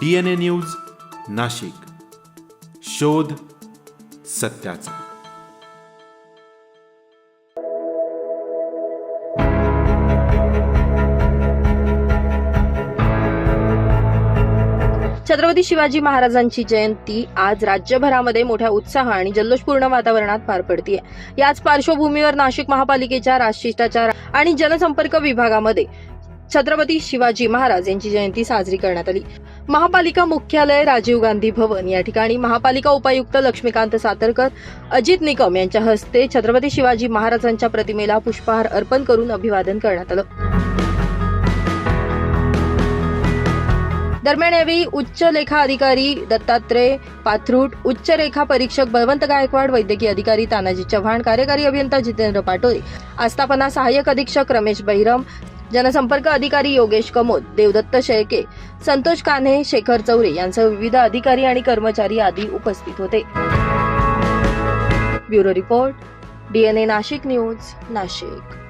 D N A news Nashik. शोध सत्याचा. छत्रपती शिवाजी महाराजांची जयंती आज राज्यभरामध्ये मोठ्या उत्साह आणि जल्लोषपूर्ण वातावरणात पार पडतीये. याच पार्श्वभूमीवर नाशिक महापालिकेच्या राजशिष्टाचार आणि जनसंपर्क विभागामध्ये छत्रपती शिवाजी महाराज यांची जयंती साजरी करण्यात आली. महापालिका मुख्यालय राजीव गांधी भवन. या ठिकाणी महापालिका उपायुक्त लक्ष्मीकांत सातरकर अजित निकम यांच्या हस्ते छत्रपती शिवाजी महाराजांच्या प्रतिमेला पुष्पहार अर्पण करून अभिवादन करण्यात आलं. दरम्यान यावेळी उच्च लेखा अधिकारी दत्तात्रय पाथरूट उच्च रेखा परीक्षक बळवंत गायकवाड वैद्यकीय अधिकारी तानाजी चव्हाण कार्यकारी अभियंता जितेंद्र पाटोळे आस्थापना सहाय्यक अधीक्षक रमेश बहिरम जनसंपर्क अधिकारी योगेश कमोद देवदत्त शेळके संतोष कान्हे शेखर चौरे यांसह विविध अधिकारी आणि कर्मचारी आदी उपस्थित होते. Bureau report DNA Nashik news Nashik.